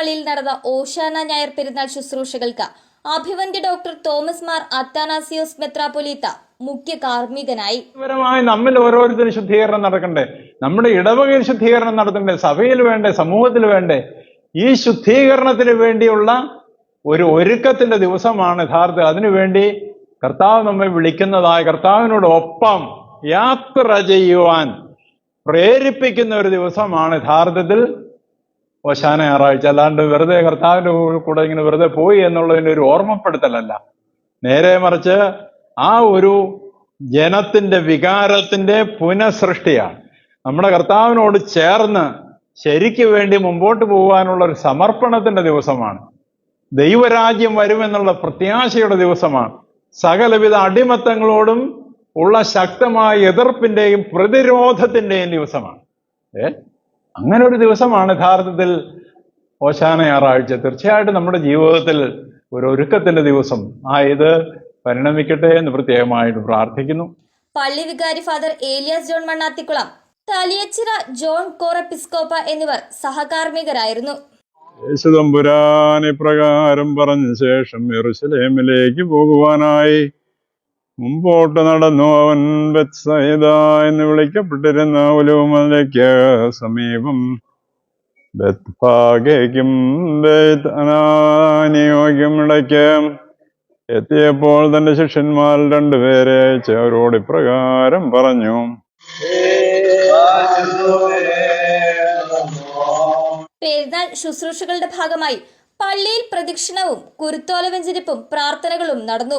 പള്ളിയിൽ നടന്ന ഓശാന ഞായർ പെരുന്നാൾ ശുശ്രൂഷകൾക്ക് അഭിവന്ദ്യ ഡോക്ടർ തോമസ് മാർ അത്താനാസിയോസ് മെത്രാപൊലീത്ത മുഖ്യ കാർമ്മികനായി. പരമായി നമ്മിൽ ഓരോരുത്തരും ശുദ്ധീകരണം നടക്കണ്ടേ? നമ്മുടെ ഇടവകയിൽ ശുദ്ധീകരണം നടത്തണ്ടേ? സഭയിൽ വേണ്ടേ? സമൂഹത്തിൽ വേണ്ടേ? ഈ ശുദ്ധീകരണത്തിന് വേണ്ടിയുള്ള ഒരു ഒരുക്കത്തിന്റെ ദിവസമാണ് യഥാർത്ഥ അതിനുവേണ്ടി കർത്താവ് നമ്മെ വിളിക്കുന്നതായ കർത്താവിനോടൊപ്പം യാത്ര ചെയ്യുവാൻ പ്രേരിപ്പിക്കുന്ന ഒരു ദിവസമാണ് യഥാർത്ഥത്തിൽ ഓശാന ഞായറാഴ്ച. അല്ലാണ്ട് വെറുതെ കർത്താവിന്റെ കൂടെ ഇങ്ങനെ വെറുതെ പോയി എന്നുള്ളതിന്റെ ഒരു ഓർമ്മപ്പെടുത്തലല്ല. നേരെ മറിച്ച് ആ ഒരു ജനത്തിന്റെ വികാരത്തിന്റെ പുനഃസൃഷ്ടിയാണ്. നമ്മുടെ കർത്താവിനോട് ചേർന്ന് ശരിക്കു വേണ്ടി മുമ്പോട്ട് പോകാനുള്ള ഒരു സമർപ്പണത്തിന്റെ ദിവസമാണ്. ദൈവരാജ്യം വരുമെന്നുള്ള പ്രത്യാശയുടെ ദിവസമാണ്. സകലവിധ അടിമത്തങ്ങളോടും ഉള്ള ശക്തമായ എതിർപ്പിന്റെയും പ്രതിരോധത്തിന്റെയും ദിവസമാണ്. ഏ? അങ്ങനെ ഒരു ദിവസമാണ് യഥാർത്ഥത്തിൽ ഓശാന ഞായറാഴ്ച. തീർച്ചയായിട്ടും നമ്മുടെ ജീവിതത്തിൽ ഒരു ഒരുക്കത്തിന്റെ ദിവസം. ആ ഇത് പരിണമിക്കട്ടെ എന്ന് പ്രത്യേകമായിട്ട് പ്രാർത്ഥിക്കുന്നു. പള്ളി വികാരി father Elias John Mannathikulam Thaliyachira John Corepiscopa എന്നിവർ സഹകാർമികരായിരുന്നു യേശുദമ്പുരാൻ ഇപ്രകാരം പറഞ്ഞ ശേഷം എറുസലേമിലേക്ക് പോകുവാനായി മുമ്പോട്ട് നടന്നു അവൻ ബത്സൈദ എന്ന് വിളിക്കപ്പെട്ടിരുന്ന ഉലൂമലയ്ക്ക് സമീപം ബത്ഭാഗയ്ക്കും എത്തിയപ്പോൾ തന്റെ ശിഷ്യന്മാർ രണ്ടുപേരെ അവരോട് ഇപ്രകാരം പറഞ്ഞു. പെരുന്നാൾ ശുശ്രൂഷകളുടെ ഭാഗമായി പള്ളിയിൽ പ്രദക്ഷിണവും കുരുത്തോല വെഞ്ചരിപ്പും പ്രാർത്ഥനകളും നടന്നു.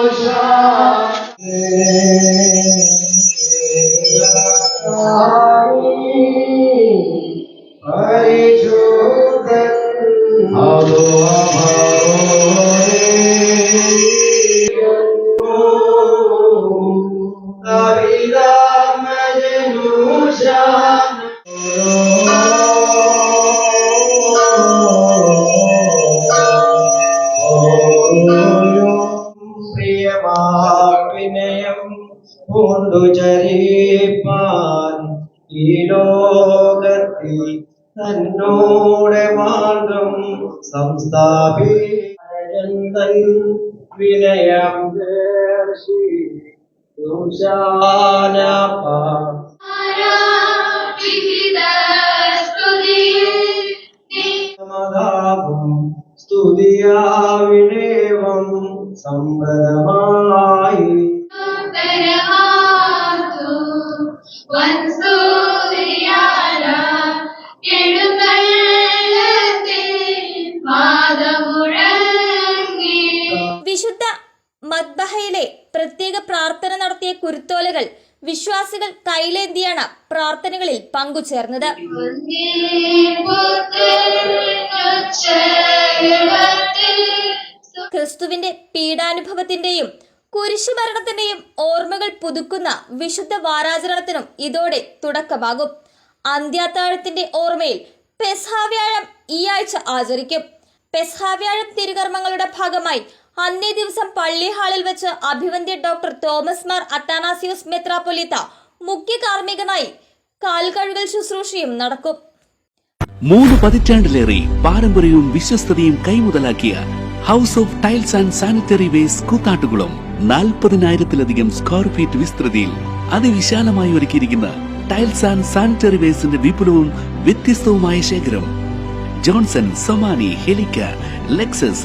hoje. തന്നോടെ മാർഗം സംസ്ഥാപി. വിനയം ദർശി ദുശാനപാ മദ്ബഹയിലെ പ്രത്യേക പ്രാർത്ഥന നടത്തിയ കുരുത്തോലകൾ വിശ്വാസികൾ കയ്യിലേന്തിയാണ് പ്രാർത്ഥനകളിൽ പങ്കുചേർന്നത്? ക്രിസ്തുവിന്റെ പീഡാനുഭവത്തിന്റെയും കുരിശുമരണത്തിന്റെയും ഓർമ്മകൾ പുതുക്കുന്ന വിശുദ്ധ വാരാചരണത്തിനും ഇതോടെ തുടക്കമാകും. അന്ത്യാത്താഴത്തിന്റെ ഓർമ്മയിൽ പെസ്ഹാവ്യാഴം ഈ ആഴ്ച ആചരിക്കും. പെസ്ഹാവ്യാഴം തിരുകർമ്മങ്ങളുടെ ഭാഗമായി അന്നേ ദിവസം പള്ളി ഹാളിൽ വെച്ച് അഭിവന്ദ്യ ഡോക്ടർ തോമസ് മാർ അത്താനാസിയോസ് മെത്രാപൊലിത്ത മുഖ്യ കാർമ്മികനായി കാൽകഴുകൽ ശുശ്രൂഷയും നടക്കും. മൂന്ന് പതിറ്റാണ്ടിലേറെ പാരമ്പര്യവും വിശ്വസ്തതയും കൈമുതലാക്കിയ house of tiles and sanitary waste Koothattukulam നാൽപ്പതിനായിരത്തിലധികം സ്ക്വയർ ഫീറ്റ് വിസ്തൃതിയിൽ അതിവിശാലമായി ഒരുക്കിയിരിക്കുന്ന ടൈൽസ് ആൻഡ് സാനിറ്ററി വേസിന്റെ വിപുലവും വ്യത്യസ്തവുമായ ശേഖരം. ജോൺസൺ സൊമാനി ഹെലിക്ക ലെക്സസ്